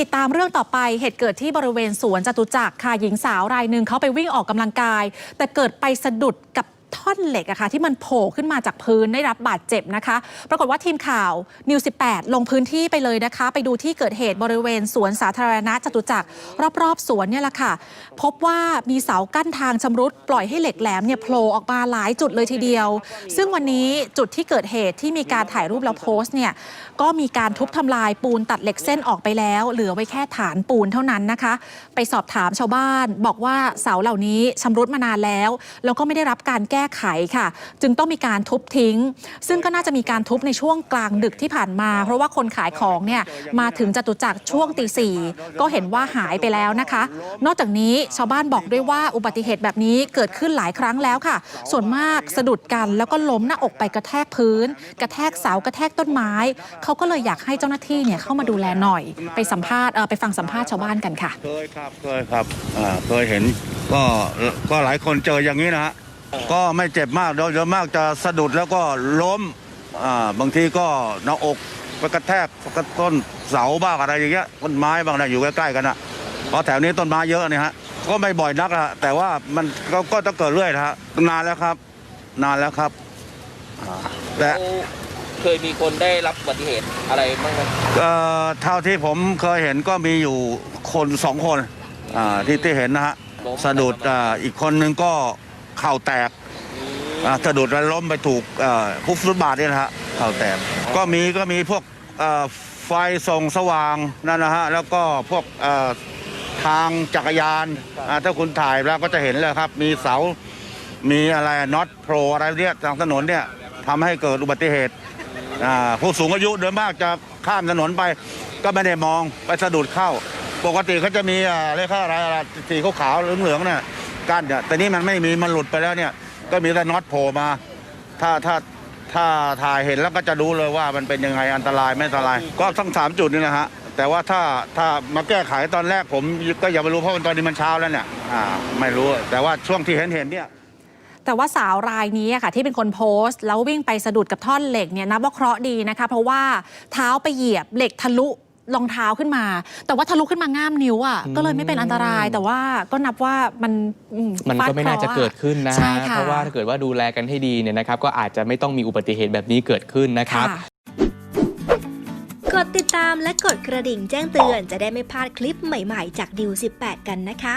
ติดตามเรื่องต่อไปเหตุเกิดที่บริเวณสวนจตุจักรค่ะหญิงสาวรายหนึ่งเขาไปวิ่งออกกำลังกาย แต่เกิดไปสะดุดกับ ท่อนเหล็กอะค่ะที่มันโผล่ขึ้นมาจากพื้นได้รับบาดเจ็บนะคะ ปรากฏว่าทีมข่าวนิว 18 ลงพื้นที่ไปเลยนะคะ ไปดูที่เกิดเหตุบริเวณสวนสาธารณะจตุจักรรอบๆสวนเนี่ยแหละค่ะ พบว่ามีเสากั้นทางชำรุดปล่อยให้เหล็กแหลมเนี่ยโผล่ออกมาหลายจุดเลยทีเดียว ซึ่งวันนี้จุดที่เกิดเหตุที่มีการถ่ายรูปแล้วโพสต์เนี่ยก็มีการทุบทำลายปูนตัดเหล็กเส้นออกไปแล้ว เหลือไว้แค่ฐานปูนเท่านั้นนะคะ ไปสอบถามชาวบ้าน บอกว่าเสาเหล่านี้ชำรุดมานานแล้ว แล้วก็ไม่ได้รับการแก้ไขค่ะ จึงต้องมีการทุบทิ้ง ซึ่งก็น่าจะมีการทุบในช่วงกลางดึกที่ผ่านมา เพราะว่าคนขายของเนี่ยมาถึงจตุจักรช่วงตีสี่ก็เห็นว่าหายไปแล้วนะคะ นอกจากนี้ชาวบ้านบอกด้วยว่าอุบัติเหตุแบบนี้เกิดขึ้นหลายครั้งแล้วค่ะ ส่วนมากสะดุดกันแล้วก็ล้มหน้าอกไปกระแทกพื้น กระแทกเสากระแทกต้นไม้ เขาก็เลยอยากให้เจ้าหน้าที่เนี่ยเข้ามาดูแลหน่อย ไปสัมภาษณ์เออไปฟังสัมภาษณ์ชาวบ้านกันค่ะ เคยครับ เคยครับอ่าเคยเห็นก็ก็หลายคนเจออย่างนี้นะฮะ ก็ไม่เจ็บมากโดยส่วนมากจะสะดุดแล้วก็ล้มอ่าบางทีก็หน้าอกไปกระแทกกับต้นเสาบ้างอะไรอย่างเงี้ยต้นไม้บางนะอยู่ใกล้ๆกันอะเพราะแถวนี้ต้นไม้เยอะเนี่ยฮะก็ไม่บ่อยนักอะแต่ว่ามันก็ก็ต้องเกิดเรื่อยนะฮะนานแล้วครับ นานแล้วครับอ่าแต่แล้วเคยมีคนได้รับอุบัติเหตุอะไรบ้างไหมเอ่อเท่าที่ผมเคยเห็นก็มีอยู่คนสองคนอ่าที่ที่เห็นนะฮะล้มสะดุดอ่าอีกคนนึงก็ เข่าแตกสะดุดแล้วล้มไปถูกเอ่อฟุตฟุตบาทนี่นะฮะเข่าแตกก็มีก็มีพวกไฟส่องสว่างนั่นนะฮะแล้วก็พวกทางจักรยานถ้าคุณถ่ายแล้วก็จะเห็นเลยครับ มีเสามีอะไรน็อตโผล่อะไรเนี่ยทางถนนเนี่ยทำให้เกิดอุบัติเหตุผู้สูงอายุโดยมากจะข้ามถนนไป ก็ไม่ได้มองไปสะดุดเข้า ปกติเขาจะมีอ่าเรียกว่าอะอะไรสีขาวๆเหลืองๆเนี่ย กั้นเนี่ยแต่นี่มันไม่มีมันหลุดไปแล้วเนี่ย ก็มีแต่น็อตโผล่มา ถ้าถ้าถ้าถ่ายเห็นแล้วก็จะรู้เลยว่ามันเป็นยังไงอันตรายไม่อันตราย ก็ทั้งสามจุดนี่นะฮะแต่ว่าถ้าถ้ามาแก้ไขตอนแรกผมก็อย่าไปรู้เพราะว่าตอนนี้มันเช้าแล้วเนี่ยอ่าไม่รู้แต่ว่าช่วงที่เห็นเห็นเนี่ยแต่ว่าสาวรายนี้ค่ะที่เป็นคนโพสต์ แล้ววิ่งไปสะดุดกับท่อนเหล็กเนี่ยนับว่าเคราะห์ดีนะคะ เพราะว่าเท้าไปเหยียบเหล็กทะลุ รองเท้าขึ้นมา แต่ว่าทะลุขึ้นมาง่ามนิ้วอะก็เลยไม่เป็นอันตราย แต่ว่าก็นับว่ามันอืมันฟาดก็ไม่น่าจะครห์เกิดขึ้นนะใช่ฮะค่ะเพราะว่าถ้าเกิดว่าดูแลกันให้ดีเนี่ยนะครับ ก็อาจจะไม่ต้องมีอุบัติเหตุแบบนี้เกิดขึ้นนะครับค่ะกดติดตามและกดกระดิ่งแจ้งเตือนจะได้ไม่พลาดคลิปใหม่ๆ จากดิว18 กันนะคะ